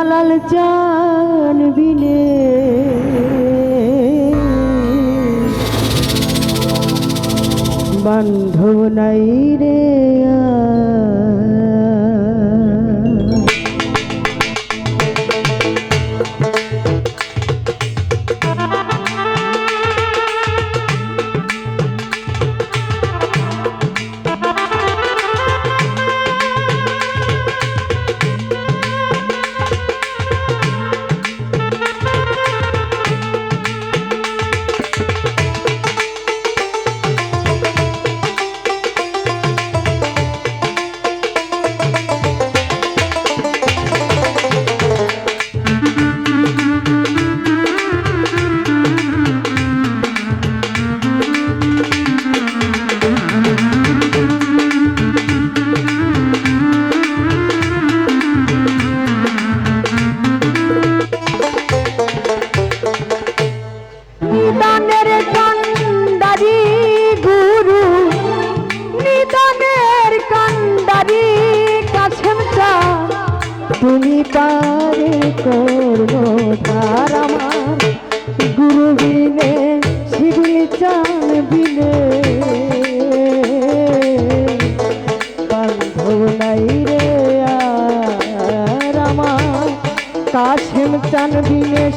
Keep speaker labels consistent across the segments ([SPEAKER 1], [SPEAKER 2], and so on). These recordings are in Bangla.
[SPEAKER 1] জালাল দালাল জানবিনে বান্ধব নাই রে আ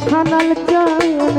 [SPEAKER 1] সানাল চয়ন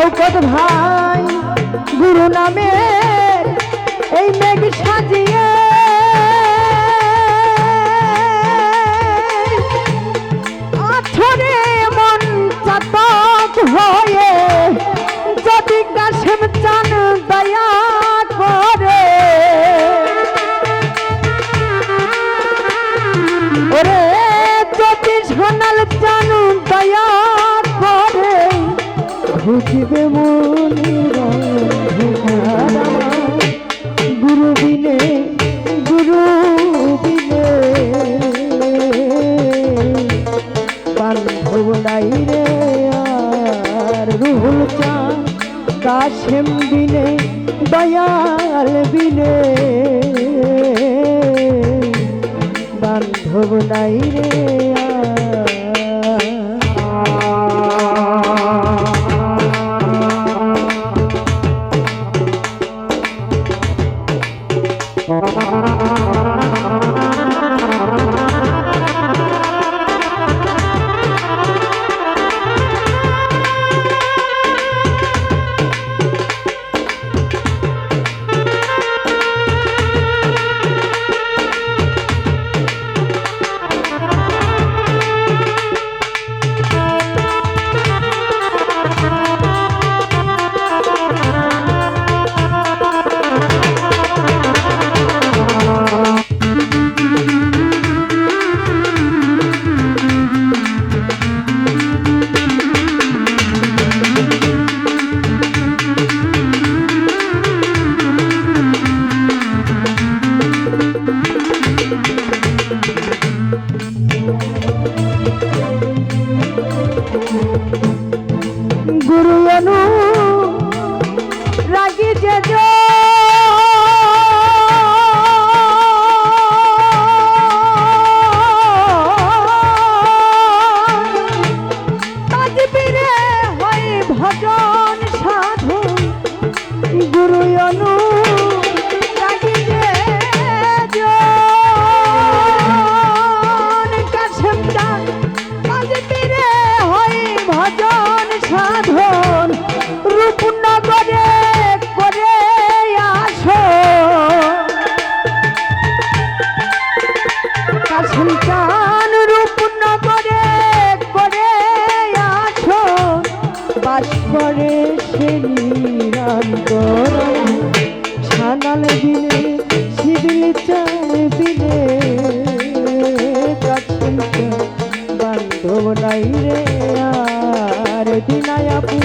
[SPEAKER 1] শৌকত ভাই গুরু নামে এই মেঘ সাজিয়ে। আছরে মন চাতক হয়ে কাশেম বিনে দয়াল বিনে। বান্ধব নাই রে সাধন রূপনগরে করে আসো। সন্তান রূপনগরে করে আসো। বাস করে সে নিরন্তর সানাল দিলে শিবিল চায় দিলে বান্ধব নাই রে আ বিনায়াপু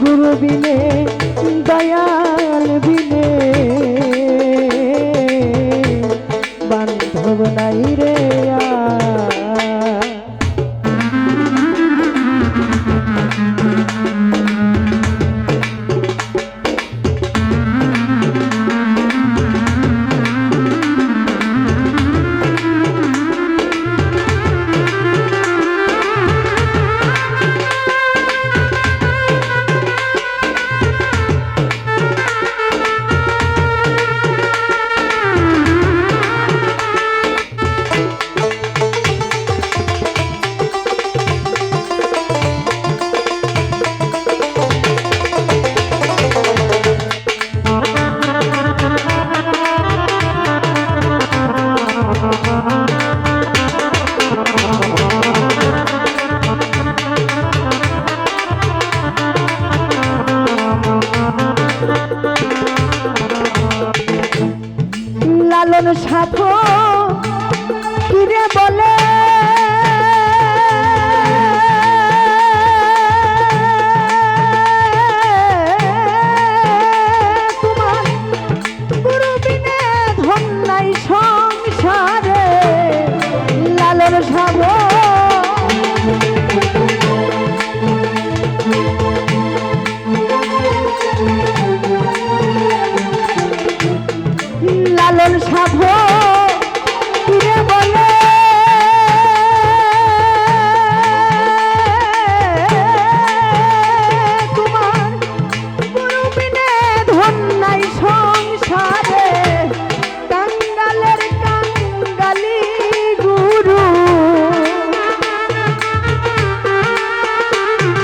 [SPEAKER 1] গুরু বিনে দয়াল বিনে বান্ধব নাই রে লালন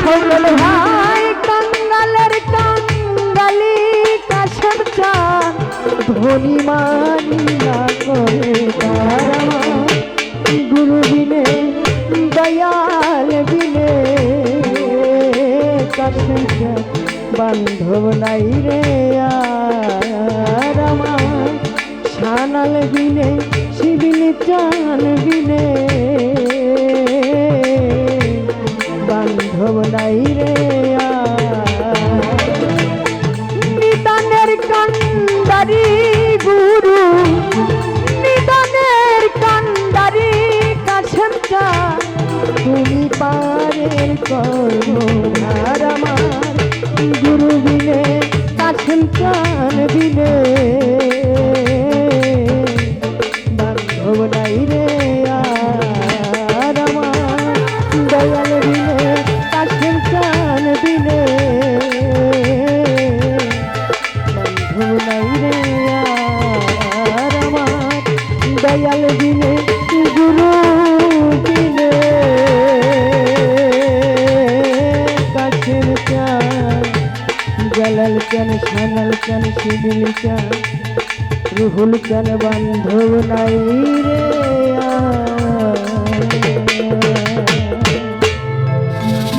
[SPEAKER 1] সকল ভাই কাঙ্গালের কাঙ্গালি কাছের চান ধনী মানি না করে গুরু বিনে দয়াল বিনে চান বান্ধব নাই রে আমার সানাল বিনে, শিবিল চান বিনে জালাল চান সানাল চান শিবিল চান রুহুল চান বান্ধব নাই রে।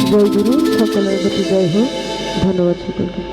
[SPEAKER 1] জয় গুরু, সকলের প্রতি জয় হোক। ধন্যবাদ সকলকে।